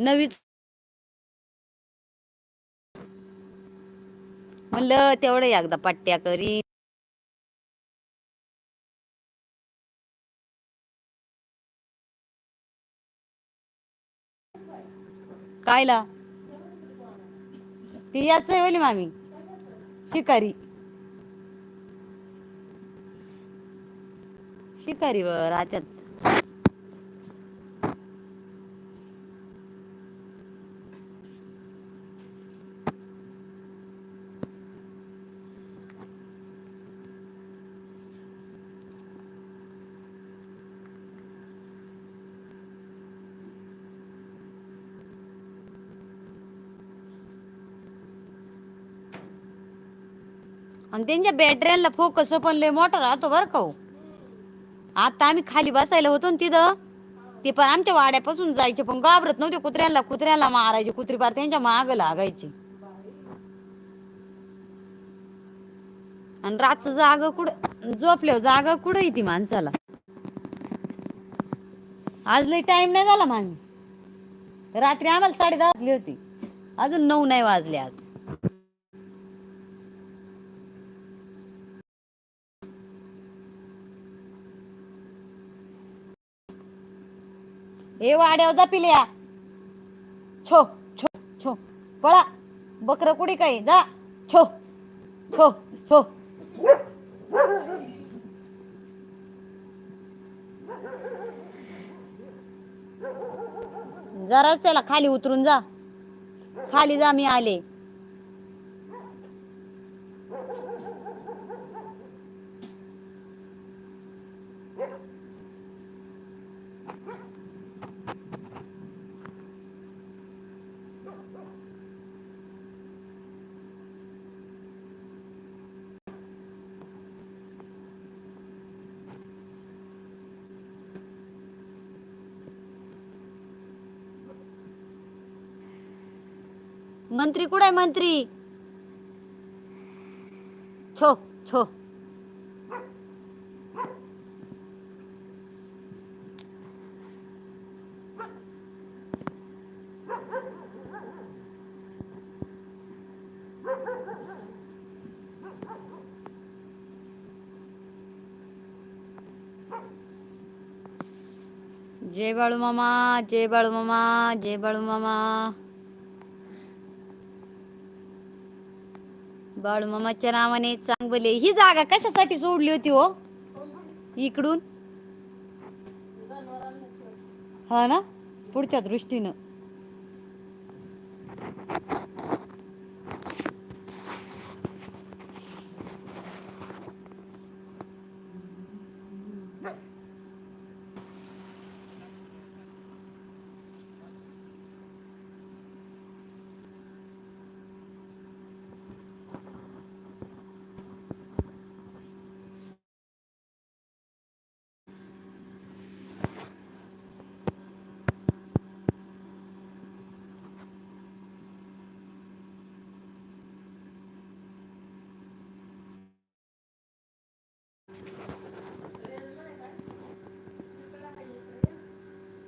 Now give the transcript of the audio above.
नवी म्हणलं तेवढं एकदा पट्ट्या करी. कायला? ती याच आहे बोली मामी. शिकारी. शिकारी वर आत्यात आणि त्यांच्या बॅटऱ्यांना फोकस पण लय मोठा राहतो बरं का हो. आता आम्ही खाली बसायला होतो ना तिथं. ते पण आमच्या वाड्यापासून जायचे पण घाबरत नव्हते कुत्र्याला कुत्र्याला मारायचे कुत्री पार त्यांच्या माग लागायची. आणि रातच जाग कुठं झोपल्यावर जागा कुठं येते माणसाला? आज लय टाइम नाही झाला मामी. रात्री आम्हाला साडे दहा वाजली होती. अजून नऊ नाही वाजले आज. हे वाड्यावर जा पिल्या छो छो छो. पळा. बकर कुडी काय? जा. छो छो छो. जराच त्याला खाली उतरून जा. खाली जा मी आले. मंत्री कुठे आहे मंत्री? छो छो. जय बाळू मामा जय बाळू मामा जय बाळू मामा. बाळू मामाच्या नावाने चांगले ही जागा कशासाठी सोडली होती हो? इकडून? हा ना? पुढच्या दृष्टीनं.